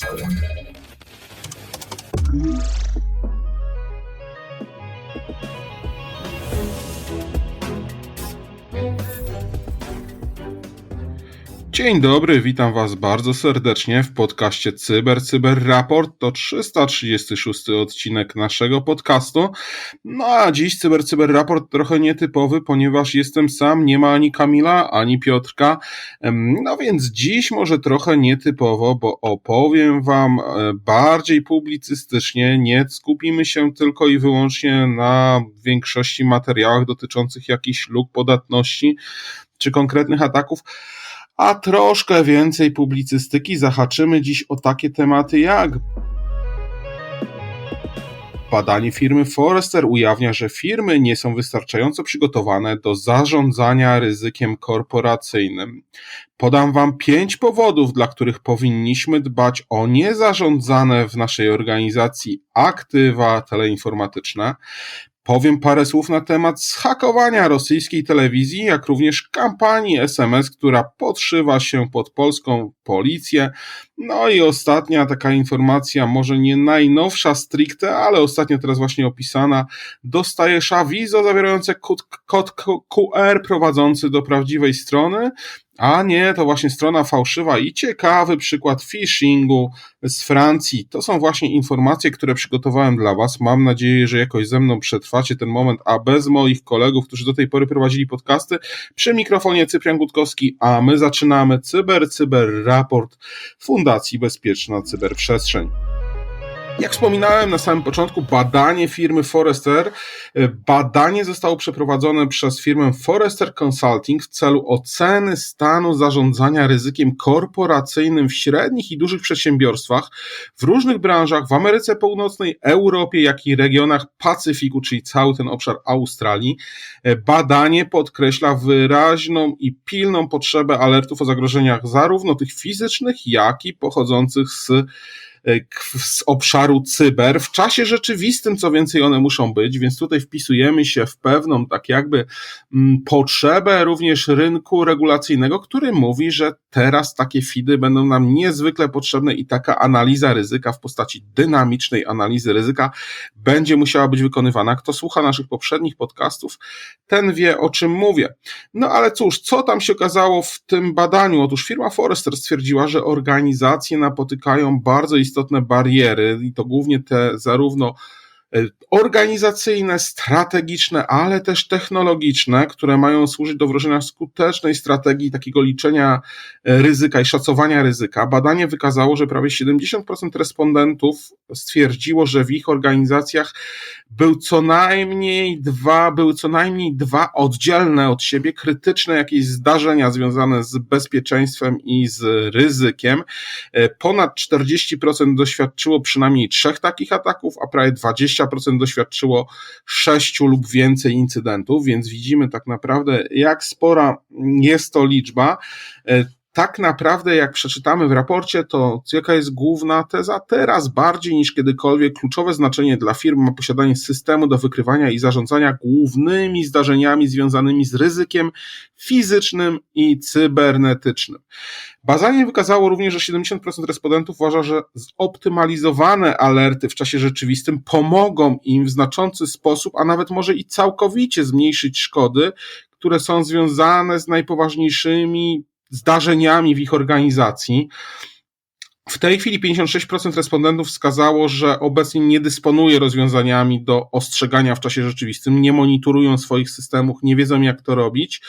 Thank you. Dzień dobry, witam Was bardzo serdecznie w podcaście Cyber Cyber Raport. To 336 odcinek naszego podcastu. No a dziś Cyber Cyber Raport trochę nietypowy, ponieważ jestem sam, nie ma ani Kamila, ani Piotrka. No więc dziś może trochę nietypowo, bo opowiem Wam e, bardziej publicystycznie. Nie skupimy się tylko i wyłącznie na większości materiałach dotyczących jakichś luk podatności czy konkretnych ataków a troszkę więcej publicystyki zahaczymy dziś o takie tematy jak Badanie firmy Forrester ujawnia, że firmy nie są wystarczająco przygotowane do zarządzania ryzykiem korporacyjnym. Podam Wam pięć powodów, dla których powinniśmy dbać o niezarządzane w naszej organizacji aktywa teleinformatyczne. Powiem parę słów na temat zhakowania rosyjskiej telewizji, jak również kampanii SMS, która podszywa się pod polską policję. No i ostatnia taka informacja, może nie najnowsza stricte, ale ostatnio teraz właśnie opisana. Dostajesz awizo zawierające kod, kod QR prowadzący do prawdziwej strony, a nie, to właśnie strona fałszywa i ciekawy przykład phishingu z Francji. To są właśnie informacje, które przygotowałem dla Was. Mam nadzieję, że jakoś ze mną przetrwacie ten moment, a bez moich kolegów, którzy do tej pory prowadzili podcasty, przy mikrofonie Cyprian Gutkowski, a my zaczynamy Cyber Cyber Raport Fundacji Bezpieczna Cyberprzestrzeń. Jak wspominałem na samym początku, badanie firmy Forrester. E, badanie zostało przeprowadzone przez firmę Forrester Consulting w celu oceny stanu zarządzania ryzykiem korporacyjnym w średnich i dużych przedsiębiorstwach w różnych branżach w Ameryce Północnej, Europie, jak i regionach Pacyfiku, czyli cały ten obszar Australii. E, badanie podkreśla wyraźną i pilną potrzebę alertów o zagrożeniach zarówno tych fizycznych, jak i pochodzących z z obszaru cyber. W czasie rzeczywistym, co więcej, one muszą być, więc tutaj wpisujemy się w pewną, tak jakby, mm, potrzebę również rynku regulacyjnego, który mówi, że teraz takie FIDy będą nam niezwykle potrzebne i taka analiza ryzyka w postaci dynamicznej analizy ryzyka będzie musiała być wykonywana. Kto słucha naszych poprzednich podcastów, ten wie, o czym mówię. No ale cóż, co tam się okazało w tym badaniu? Otóż firma Forrester stwierdziła, że organizacje napotykają bardzo istotne istotne bariery i to głównie te zarówno organizacyjne, strategiczne, ale też technologiczne, które mają służyć do wdrożenia skutecznej strategii takiego liczenia e, ryzyka i szacowania ryzyka. Badanie wykazało, że prawie 70% respondentów stwierdziło, że w ich organizacjach był co najmniej dwa, były co najmniej dwa oddzielne od siebie krytyczne jakieś zdarzenia związane z bezpieczeństwem i z ryzykiem. E, ponad 40% doświadczyło przynajmniej trzech takich ataków, a prawie 20% doświadczyło sześciu lub więcej incydentów, więc widzimy tak naprawdę, jak spora jest to liczba. Tak naprawdę, jak przeczytamy w raporcie, to jaka jest główna teza? Teraz bardziej niż kiedykolwiek kluczowe znaczenie dla firm ma posiadanie systemu do wykrywania i zarządzania głównymi zdarzeniami związanymi z ryzykiem fizycznym i cybernetycznym. Bazanie wykazało również, że 70% respondentów uważa, że zoptymalizowane alerty w czasie rzeczywistym pomogą im w znaczący sposób, a nawet może i całkowicie zmniejszyć szkody, które są związane z najpoważniejszymi zdarzeniami w ich organizacji. W tej chwili 56% respondentów wskazało, że obecnie nie dysponuje rozwiązaniami do ostrzegania w czasie rzeczywistym, nie monitorują swoich systemów, nie wiedzą jak to robić,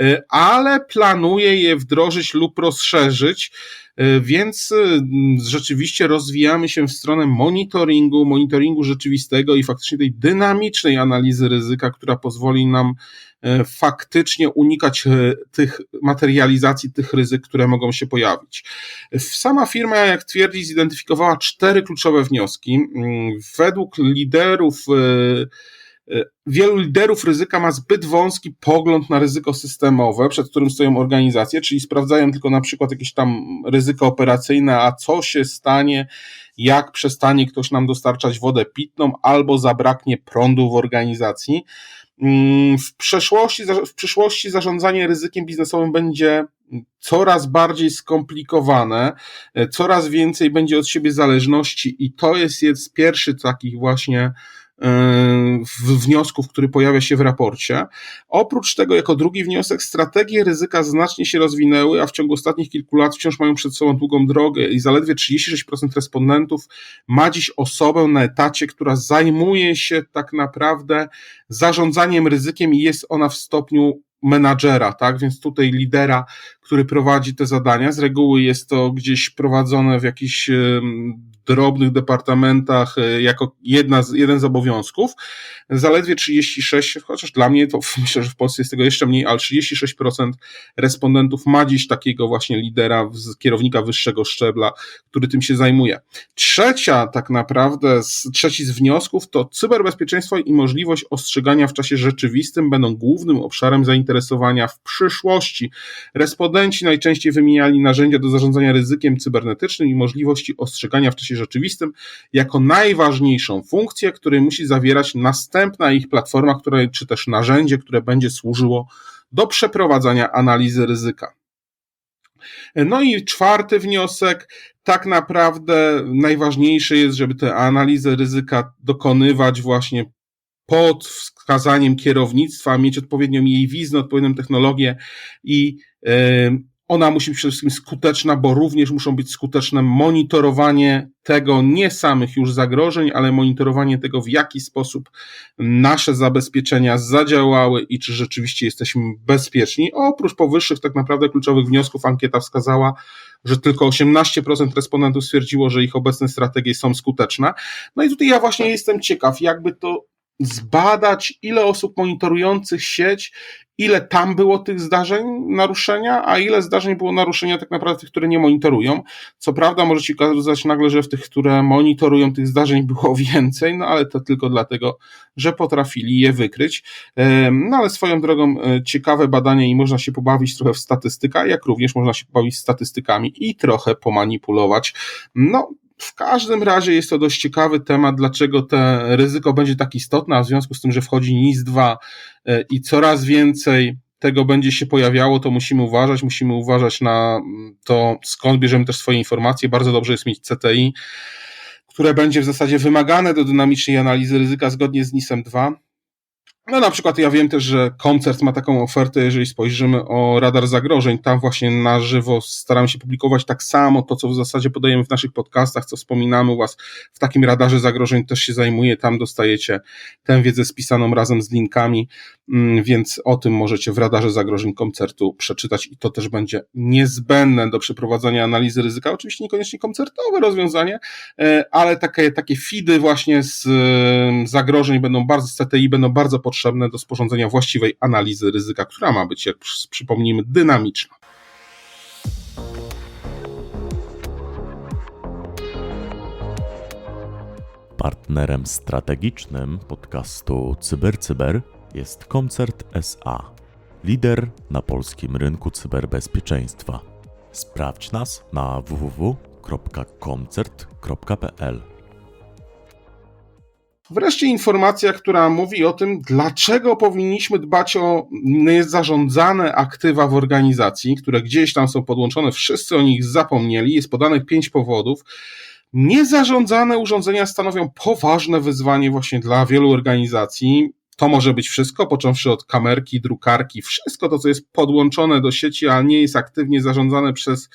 y, ale planuje je wdrożyć lub rozszerzyć. Y, więc y, rzeczywiście rozwijamy się w stronę monitoringu, monitoringu rzeczywistego i faktycznie tej dynamicznej analizy ryzyka, która pozwoli nam E, faktycznie unikać e, tych materializacji tych ryzyk, które mogą się pojawić. Sama firma, jak twierdzi, zidentyfikowała cztery kluczowe wnioski. Mm, według liderów e, Wielu liderów ryzyka ma zbyt wąski pogląd na ryzyko systemowe, przed którym stoją organizacje, czyli sprawdzają tylko na przykład jakieś tam ryzyko operacyjne, a co się stanie, jak przestanie ktoś nam dostarczać wodę pitną albo zabraknie prądu w organizacji. Mm, w, przeszłości, w przyszłości zarządzanie ryzykiem biznesowym będzie coraz bardziej skomplikowane, coraz więcej będzie od siebie zależności i to jest, jest pierwszy takich właśnie wniosków, który pojawia się w raporcie. Oprócz tego, jako drugi wniosek, strategie ryzyka znacznie się rozwinęły, a w ciągu ostatnich kilku lat wciąż mają przed sobą długą drogę i zaledwie 36% respondentów ma dziś osobę na etacie, która zajmuje się tak naprawdę zarządzaniem ryzykiem i jest ona w stopniu menadżera, tak? Więc tutaj lidera, który prowadzi te zadania. Z reguły jest to gdzieś prowadzone w jakiś drobnych departamentach e, jako jedna z, jeden z obowiązków. Zaledwie 36, chociaż dla mnie to myślę, że w Polsce jest tego jeszcze mniej, ale 36% respondentów ma dziś takiego właśnie lidera, kierownika wyższego szczebla, który tym się zajmuje. Trzecia tak naprawdę, trzeci z wniosków to cyberbezpieczeństwo i możliwość ostrzegania w czasie rzeczywistym będą głównym obszarem zainteresowania w przyszłości. Respondenci najczęściej wymieniali narzędzia do zarządzania ryzykiem cybernetycznym i możliwości ostrzegania w czasie rzeczywistym jako najważniejszą funkcję, której musi zawierać następna ich platforma, które, czy też narzędzie, które będzie służyło do przeprowadzania analizy ryzyka. No i czwarty wniosek, tak naprawdę najważniejsze jest, żeby te analizy ryzyka dokonywać właśnie pod wskazaniem kierownictwa, mieć odpowiednią jej wiznę, odpowiednią technologię i ona musi być przede wszystkim skuteczna, bo również muszą być skuteczne monitorowanie tego, nie samych już zagrożeń, ale monitorowanie tego, w jaki sposób nasze zabezpieczenia zadziałały i czy rzeczywiście jesteśmy bezpieczni. Oprócz powyższych tak naprawdę kluczowych wniosków ankieta wskazała, że tylko 18% respondentów stwierdziło, że ich obecne strategie są skuteczne. No i tutaj ja właśnie jestem ciekaw, jakby to zbadać, ile osób monitorujących sieć, ile tam było tych zdarzeń naruszenia, a ile zdarzeń było naruszenia tak naprawdę tych, które nie monitorują. Co prawda może się okazać nagle, że w tych, które monitorują tych zdarzeń było więcej, no ale to tylko dlatego, że potrafili je wykryć. No ale swoją drogą e, ciekawe badanie i można się pobawić trochę w statystyka, jak również można się pobawić statystykami i trochę pomanipulować. No, w każdym razie jest to dość ciekawy temat, dlaczego to ryzyko będzie tak istotne, a w związku z tym, że wchodzi NIS-2 e, i coraz więcej tego będzie się pojawiało, to musimy uważać, musimy uważać na to, skąd bierzemy też swoje informacje. Bardzo dobrze jest mieć CTI, które będzie w zasadzie wymagane do dynamicznej analizy ryzyka zgodnie z NIS-em 2. No na przykład ja wiem też, że koncert ma taką ofertę, jeżeli spojrzymy o radar zagrożeń, tam właśnie na żywo staramy się publikować tak samo to, co w zasadzie podajemy w naszych podcastach, co wspominamy u Was w takim radarze zagrożeń też się zajmuje, tam dostajecie tę wiedzę spisaną razem z linkami, mm, więc o tym możecie w radarze zagrożeń koncertu przeczytać i to też będzie niezbędne do przeprowadzania analizy ryzyka, oczywiście niekoniecznie koncertowe rozwiązanie, e, ale takie, takie feedy właśnie z e, zagrożeń będą bardzo, z CTI będą bardzo potrzebne potrzebne do sporządzenia właściwej analizy ryzyka, która ma być, jak przypomnijmy, dynamiczna. Partnerem strategicznym podcastu CyberCyber jest Koncert SA, lider na polskim rynku cyberbezpieczeństwa. Sprawdź nas na www.koncert.pl. Wreszcie informacja, która mówi o tym, dlaczego powinniśmy dbać o niezarządzane aktywa w organizacji, które gdzieś tam są podłączone, wszyscy o nich zapomnieli. Jest podanych pięć powodów. Niezarządzane urządzenia stanowią poważne wyzwanie właśnie dla wielu organizacji. To może być wszystko, począwszy od kamerki, drukarki, wszystko to, co jest podłączone do sieci, a nie jest aktywnie zarządzane przez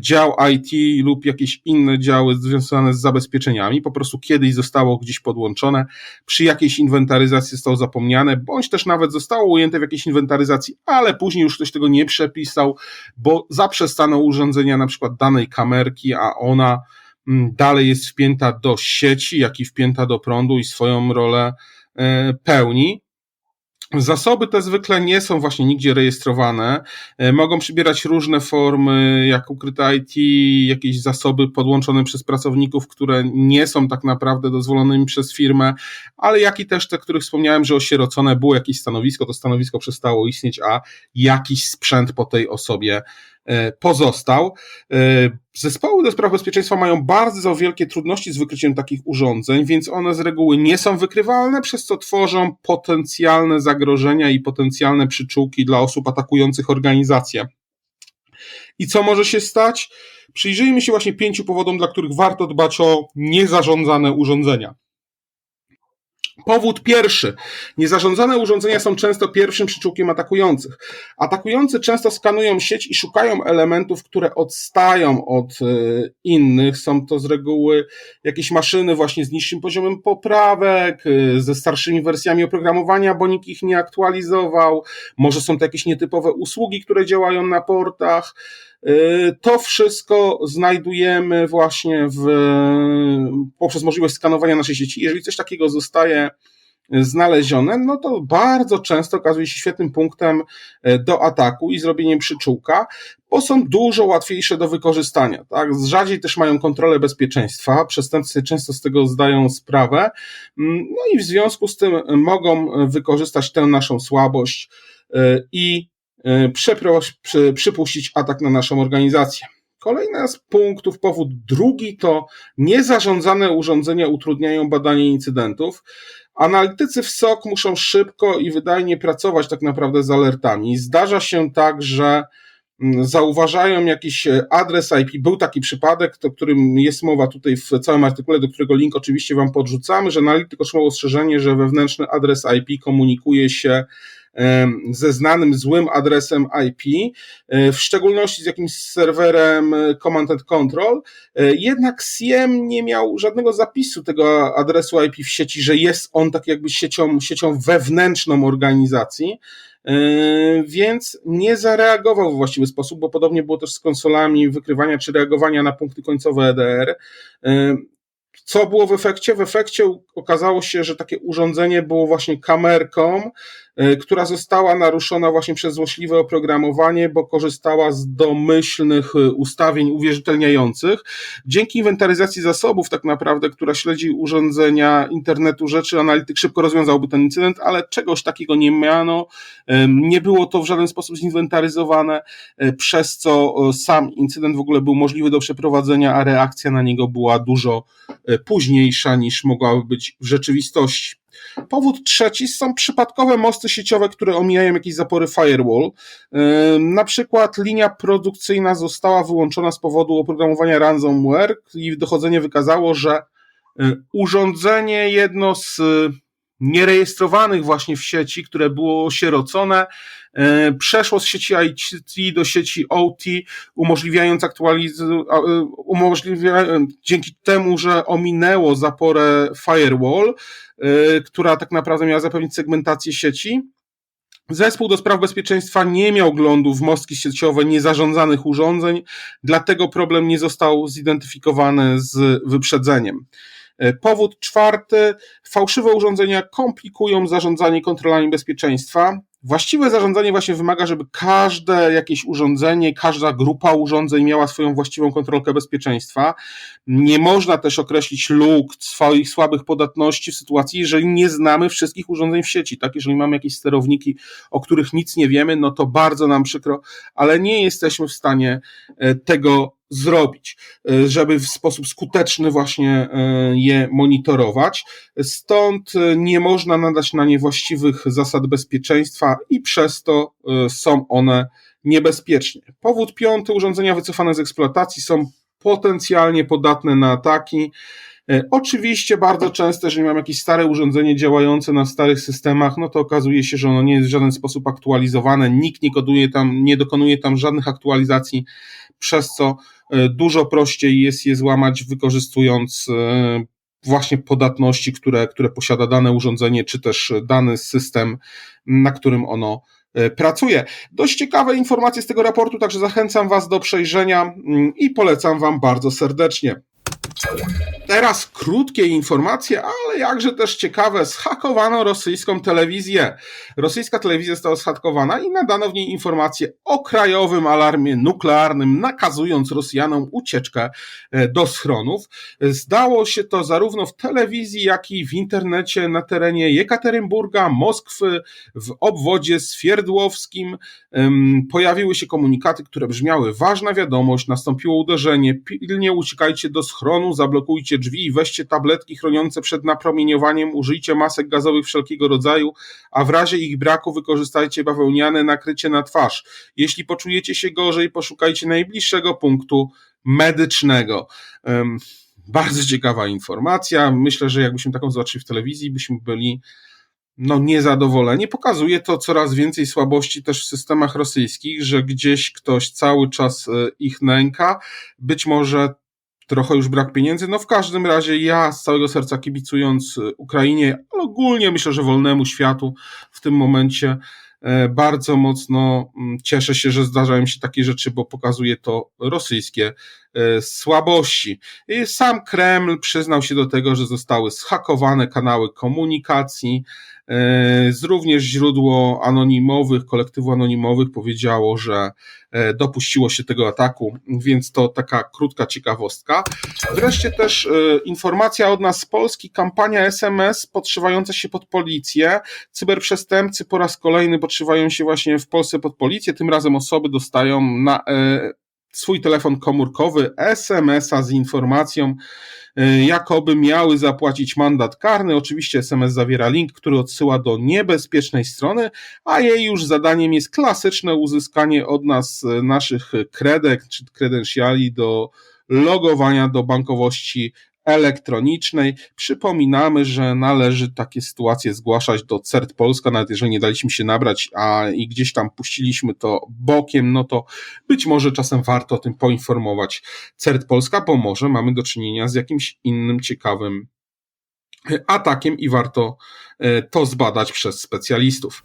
dział IT lub jakieś inne działy związane z zabezpieczeniami, po prostu kiedyś zostało gdzieś podłączone, przy jakiejś inwentaryzacji zostało zapomniane, bądź też nawet zostało ujęte w jakiejś inwentaryzacji, ale później już ktoś tego nie przepisał, bo zaprzestano urządzenia na przykład danej kamerki, a ona mm, dalej jest wpięta do sieci, jak i wpięta do prądu i swoją rolę e, pełni. Zasoby te zwykle nie są właśnie nigdzie rejestrowane. E, mogą przybierać różne formy, jak ukryte IT, jakieś zasoby podłączone przez pracowników, które nie są tak naprawdę dozwolonymi przez firmę, ale jak i też te, których wspomniałem, że osierocone było jakieś stanowisko, to stanowisko przestało istnieć, a jakiś sprzęt po tej osobie pozostał. E, zespoły do spraw bezpieczeństwa mają bardzo wielkie trudności z wykryciem takich urządzeń, więc one z reguły nie są wykrywalne, przez co tworzą potencjalne zagrożenia i potencjalne przyczółki dla osób atakujących organizację. I co może się stać? Przyjrzyjmy się właśnie pięciu powodom, dla których warto dbać o niezarządzane urządzenia. Powód pierwszy. Niezarządzane urządzenia są często pierwszym przyczółkiem atakujących. Atakujący często skanują sieć i szukają elementów, które odstają od y, innych. Są to z reguły jakieś maszyny właśnie z niższym poziomem poprawek, y, ze starszymi wersjami oprogramowania, bo nikt ich nie aktualizował. Może są to jakieś nietypowe usługi, które działają na portach. Y, to wszystko znajdujemy właśnie w, poprzez możliwość skanowania naszej sieci. Jeżeli coś takiego zostaje znalezione, no to bardzo często okazuje się świetnym punktem y, do ataku i zrobieniem przyczółka, bo są dużo łatwiejsze do wykorzystania. Tak? Rzadziej też mają kontrolę bezpieczeństwa, przestępcy często z tego zdają sprawę, mm, no i w związku z tym mogą wykorzystać tę naszą słabość y, E, przypuścić atak na naszą organizację. Kolejny z punktów, powód drugi to niezarządzane urządzenia utrudniają badanie incydentów. Analitycy w SOC muszą szybko i wydajnie pracować tak naprawdę z alertami. Zdarza się tak, że mm, zauważają jakiś adres IP. Był taki przypadek, o którym jest mowa tutaj w całym artykule, do którego link oczywiście Wam podrzucamy, że analityk otrzymał ostrzeżenie, że wewnętrzny adres IP komunikuje się ze znanym złym adresem IP, e, w szczególności z jakimś serwerem e, Command and Control. E, jednak SIEM nie miał żadnego zapisu tego adresu IP w sieci, że jest on tak jakby siecią, siecią wewnętrzną organizacji więc nie zareagował w właściwy sposób, bo podobnie było też z konsolami wykrywania czy reagowania na punkty końcowe EDR. Co było w efekcie? W efekcie okazało się, że takie urządzenie było właśnie kamerką, która została naruszona właśnie przez złośliwe oprogramowanie, bo korzystała z domyślnych e, ustawień uwierzytelniających. Dzięki inwentaryzacji zasobów, tak naprawdę, która śledzi urządzenia internetu rzeczy, analityk szybko rozwiązałby ten incydent, ale czegoś takiego nie miano. Nie było to w żaden sposób zinwentaryzowane, e, przez co sam incydent w ogóle był możliwy do przeprowadzenia, a reakcja na niego była dużo późniejsza niż mogłaby być w rzeczywistości. Powód trzeci są przypadkowe mosty sieciowe, które omijają jakieś zapory firewall. Na przykład linia produkcyjna została wyłączona z powodu oprogramowania ransomware i dochodzenie wykazało, że urządzenie jedno z nierejestrowanych właśnie w sieci, które było sierocone, e, przeszło z sieci IT do sieci OT, umożliwiając aktualizację, umożliwia, dzięki temu, że ominęło zaporę firewall, e, która tak naprawdę miała zapewnić segmentację sieci, Zespół do spraw bezpieczeństwa nie miał glądu w mostki sieciowe niezarządzanych urządzeń, dlatego problem nie został zidentyfikowany z wyprzedzeniem. E, powód czwarty, fałszywe urządzenia komplikują zarządzanie kontrolami bezpieczeństwa. Właściwe zarządzanie właśnie wymaga, żeby każde jakieś urządzenie, każda grupa urządzeń miała swoją właściwą kontrolkę bezpieczeństwa. Nie można też określić luk, swoich słabych podatności w sytuacji, jeżeli nie znamy wszystkich urządzeń w sieci. Tak, jeżeli mamy jakieś sterowniki, o których nic nie wiemy, no to bardzo nam przykro, ale nie jesteśmy w stanie e, tego zrobić, e, żeby w sposób skuteczny właśnie e, je monitorować. Stąd e, nie można nadać na nie właściwych zasad bezpieczeństwa i przez to są one niebezpieczne. Powód piąty, urządzenia wycofane z eksploatacji są potencjalnie podatne na ataki. Oczywiście bardzo często, jeżeli mam jakieś stare urządzenie działające na starych systemach, no to okazuje się, że ono nie jest w żaden sposób aktualizowane, nikt nie koduje tam, nie dokonuje tam żadnych aktualizacji, przez co dużo prościej jest je złamać, wykorzystując e, właśnie podatności, które, które posiada dane urządzenie, czy też dany system, na którym ono e, pracuje. Dość ciekawe informacje z tego raportu, także zachęcam Was do przejrzenia mm, i polecam Wam bardzo serdecznie. Teraz krótkie informacje, ale jakże też ciekawe. Zhakowano rosyjską telewizję. Rosyjska telewizja została zhakowana i nadano w niej informacje o krajowym alarmie nuklearnym, nakazując Rosjanom ucieczkę e, do schronów. Zdało się to zarówno w telewizji, jak i w internecie na terenie Jekaterynburga, Moskwy, w obwodzie Swierdłowskim. Pojawiły się komunikaty, które brzmiały: Ważna wiadomość, nastąpiło uderzenie, pilnie uciekajcie do zablokujcie drzwi, weźcie tabletki chroniące przed napromieniowaniem, użyjcie masek gazowych wszelkiego rodzaju, a w razie ich braku wykorzystajcie bawełniane nakrycie na twarz. Jeśli poczujecie się gorzej, poszukajcie najbliższego punktu medycznego. Um, bardzo ciekawa informacja. Myślę, że jakbyśmy taką zobaczyli w telewizji, byśmy byli no, niezadowoleni. Pokazuje to coraz więcej słabości też w systemach rosyjskich, że gdzieś ktoś cały czas e, ich nęka. Być może trochę już brak pieniędzy. No w każdym razie ja z całego serca kibicując e, Ukrainie, ale ogólnie myślę, że wolnemu światu w tym momencie e, bardzo mocno mm, cieszę się, że zdarzają się takie rzeczy, bo pokazuje to rosyjskie słabości. Sam Kreml przyznał się do tego, że zostały zhakowane kanały komunikacji, E, również źródło anonimowych, kolektywu anonimowych powiedziało, że e, dopuściło się tego ataku, więc to taka krótka ciekawostka. Wreszcie też e, informacja od nas z Polski, kampania SMS podszywająca się pod policję. Cyberprzestępcy po raz kolejny podszywają się właśnie w Polsce pod policję, tym razem osoby dostają na swój telefon komórkowy SMS-a z informacją, e, jakoby miały zapłacić mandat karny. Oczywiście SMS zawiera link, który odsyła do niebezpiecznej strony, a jej już zadaniem jest klasyczne uzyskanie od nas e, naszych kredek czy kredensiali do logowania do bankowości elektronicznej. Przypominamy, że należy takie sytuacje zgłaszać do CERT Polska, nawet jeżeli nie daliśmy się nabrać, a i gdzieś tam puściliśmy to bokiem, no to być może czasem warto o tym poinformować CERT Polska, bo może mamy do czynienia z jakimś innym ciekawym atakiem i warto e, to zbadać przez specjalistów.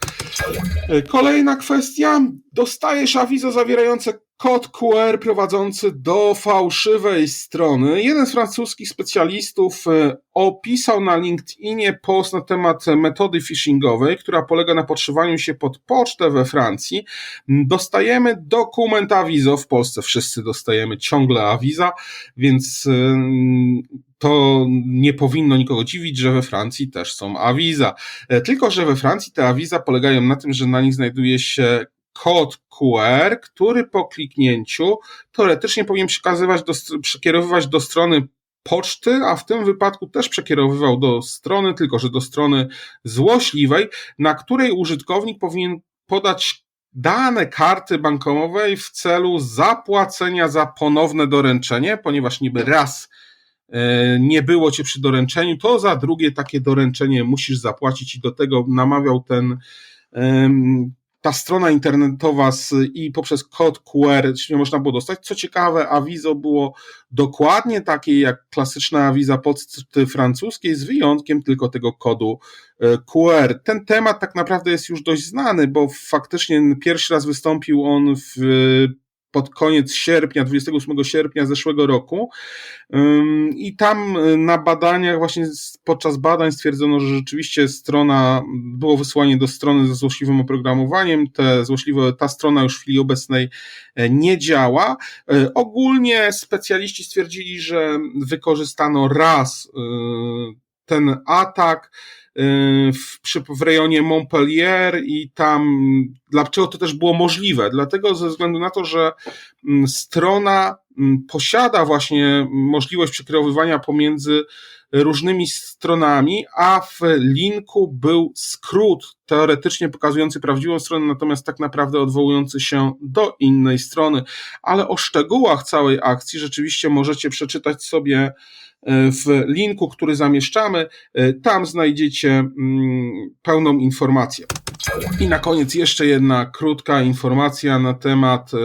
E, kolejna kwestia. Dostajesz awizo zawierające kod QR prowadzący do fałszywej strony. Jeden z francuskich specjalistów e, opisał na LinkedInie post na temat metody phishingowej, która polega na podszywaniu się pod pocztę we Francji. Dostajemy dokument awizo, w Polsce wszyscy dostajemy ciągle awiza, więc to nie powinno nikogo dziwić, że we Francji też są awiza. E, tylko, że we Francji te awiza polegają na tym, że na nich znajduje się kod QR, który po kliknięciu teoretycznie powinien przekazywać do, przekierowywać do strony poczty, a w tym wypadku też przekierowywał do strony, tylko że do strony złośliwej, na której użytkownik powinien podać dane karty bankowej w celu zapłacenia za ponowne doręczenie, ponieważ niby raz E, nie było cię przy doręczeniu, to za drugie takie doręczenie musisz zapłacić i do tego namawiał ten ta strona internetowa z, i poprzez kod QR można było dostać. Co ciekawe, awizo było dokładnie takie jak klasyczna awiza poczty francuskiej, z wyjątkiem tylko tego kodu e, QR. Ten temat tak naprawdę jest już dość znany, bo faktycznie pierwszy raz wystąpił on w pod koniec sierpnia, 28 sierpnia zeszłego roku. I tam y, na badaniach, właśnie podczas badań stwierdzono, że rzeczywiście strona, było wysłanie do strony ze złośliwym oprogramowaniem. Te złośliwe, ta strona już w chwili obecnej e, nie działa. E, ogólnie specjaliści stwierdzili, że wykorzystano raz y, ten atak w, przy, w rejonie Montpellier i tam, dlaczego to też było możliwe? Dlatego ze względu na to, że mm, strona mm, posiada właśnie możliwość przekierowywania pomiędzy różnymi stronami, a w linku był skrót teoretycznie pokazujący prawdziwą stronę, natomiast tak naprawdę odwołujący się do innej strony. Ale o szczegółach całej akcji rzeczywiście możecie przeczytać sobie w linku, który zamieszczamy. E, tam znajdziecie mm, pełną informację. I na koniec jeszcze jedna krótka informacja na temat e,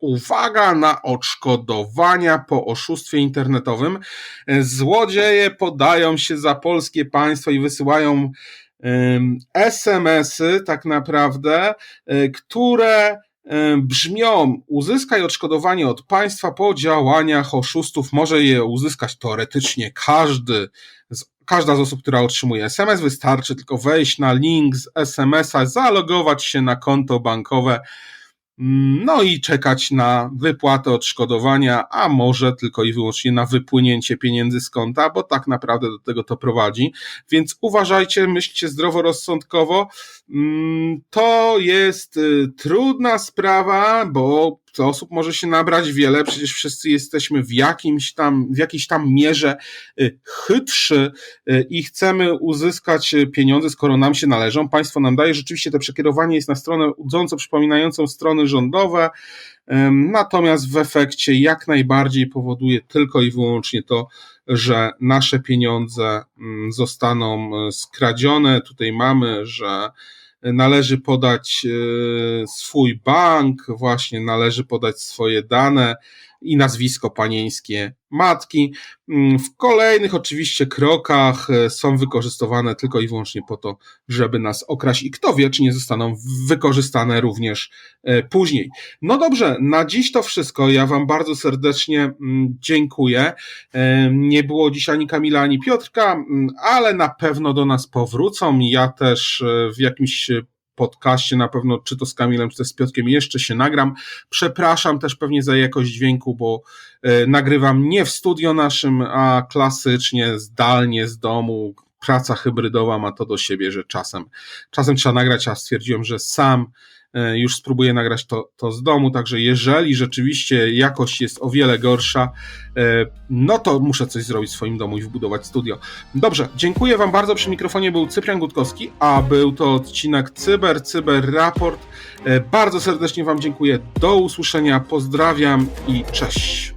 Uwaga na odszkodowania po oszustwie internetowym. E, złodzieje podają się za polskie państwo i wysyłają SMS-y, tak naprawdę, które E, brzmią: uzyskaj odszkodowanie od państwa po działaniach oszustów. Może je uzyskać teoretycznie każdy, każda z osób, która otrzymuje SMS. Wystarczy tylko wejść na link z SMS-a, zalogować się na konto bankowe no i czekać na wypłatę odszkodowania, a może tylko i wyłącznie na wypłynięcie pieniędzy z konta, bo tak naprawdę do tego to prowadzi. Więc uważajcie, myślcie zdroworozsądkowo. Mm, to jest y, trudna sprawa, bo osób może się nabrać wiele, przecież wszyscy jesteśmy w jakimś tam, w jakiejś tam mierze y, chytrzy y, i chcemy uzyskać y, pieniądze, skoro nam się należą. Państwo nam daje, rzeczywiście to przekierowanie jest na stronę udząco przypominającą strony rządowe, natomiast w efekcie jak najbardziej powoduje tylko i wyłącznie to, że nasze pieniądze mm, zostaną skradzione. Tutaj mamy, że należy podać y, swój bank, właśnie należy podać swoje dane i nazwisko panieńskie matki. Mm, W kolejnych oczywiście krokach y, są wykorzystywane tylko i wyłącznie po to, żeby nas okraść i kto wie, czy nie zostaną wykorzystane również y, później. No dobrze, na dziś to wszystko. Ja Wam bardzo serdecznie mm, dziękuję. Em, Nie było dziś ani Kamila, ani Piotrka, mm, ale na pewno do nas powrócą. Ja też e, w jakimś e, podcaście na pewno, czy to z Kamilem, czy to z Piotrkiem, jeszcze się nagram. Przepraszam też pewnie za jakość dźwięku, bo e, nagrywam nie w studio naszym, a klasycznie, zdalnie z domu. Praca hybrydowa ma to do siebie, że czasem, czasem trzeba nagrać, a stwierdziłem, że sam już spróbuję nagrać to, to z domu, także jeżeli rzeczywiście jakość jest o wiele gorsza, e, no to muszę coś zrobić w swoim domu i wbudować studio. Dobrze, dziękuję Wam bardzo. Przy mikrofonie był Cyprian Gutkowski, a był to odcinek Cyber, Cyber Raport. E, Bardzo serdecznie Wam dziękuję. Do usłyszenia, pozdrawiam i cześć.